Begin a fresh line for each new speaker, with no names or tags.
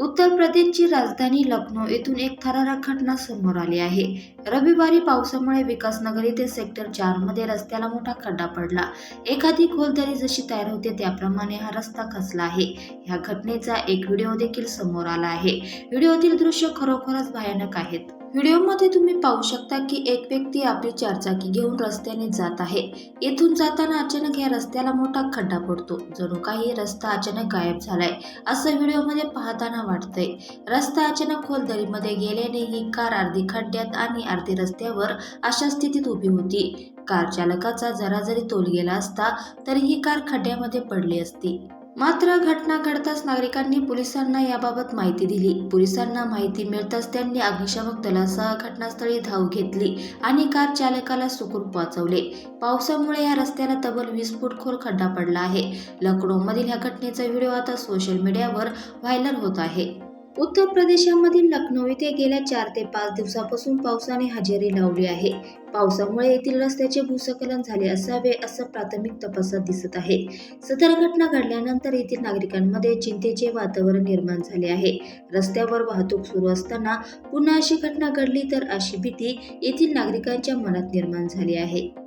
उत्तर प्रदेशची राजधानी लखनौ येथून एक थरारक घटना समोर आली आहे. रविवारी पावसामुळे विकासनगर येथे सेक्टर चारमध्ये रस्त्याला मोठा खड्डा पडला. एखादी खोलदारी जशी तयार होते त्याप्रमाणे हा रस्ता खचला आहे. या घटनेचा एक व्हिडिओ देखील समोर आला आहे. व्हिडिओतील दृश्य खरोखरच भयानक आहेत. व्हिडिओमध्ये तुम्ही पाहू शकता की एक व्यक्ती आपली चारचाकी घेऊन रस्त्याने जात आहे. येथून जाताना अचानक या रस्त्याला मोठा खड्डा पडतो. जणू काही रस्ता अचानक गायब झालाय असं व्हिडिओमध्ये पाहताना वाटतंय. रस्ता अचानक खोल दरीमध्ये गेल्याने ही कार अर्धी खड्ड्यात आणि अर्धी रस्त्यावर अशा स्थितीत उभी होती. कार चालकाचा जरा जरी तोल गेला असता तरी ही कार खड्ड्यामध्ये पडली असती. मात्र घटना घडताच नागरिकांनी पोलिसांना याबाबत माहिती दिली. पोलिसांना माहिती मिळताच त्यांनी अग्निशामक दलासह घटनास्थळी धाव घेतली आणि कार चालकाला सुखरूप वाचवले. पावसामुळे या रस्त्याला तब्बल वीस फूट खोल खड्डा पडला आहे. लकडोमधील ह्या घटनेचा व्हिडिओ आता सोशल मीडियावर व्हायरल होत आहे. उत्तर प्रदेशामधील लखनौ येथे गेल्या चार ते पाच दिवसापासून पावसाने हजेरी लावली आहे. पावसामुळे येथील रस्त्याचे भूस्खलन झाले असावे असं प्राथमिक तपासात दिसत आहे. सदर घटना घडल्यानंतर येथील नागरिकांमध्ये चिंतेचे वातावरण निर्माण झाले आहे. रस्त्यावर वाहतूक सुरू असताना पुन्हा अशी घटना घडली तर अशी भीती येथील नागरिकांच्या मनात निर्माण झाली आहे.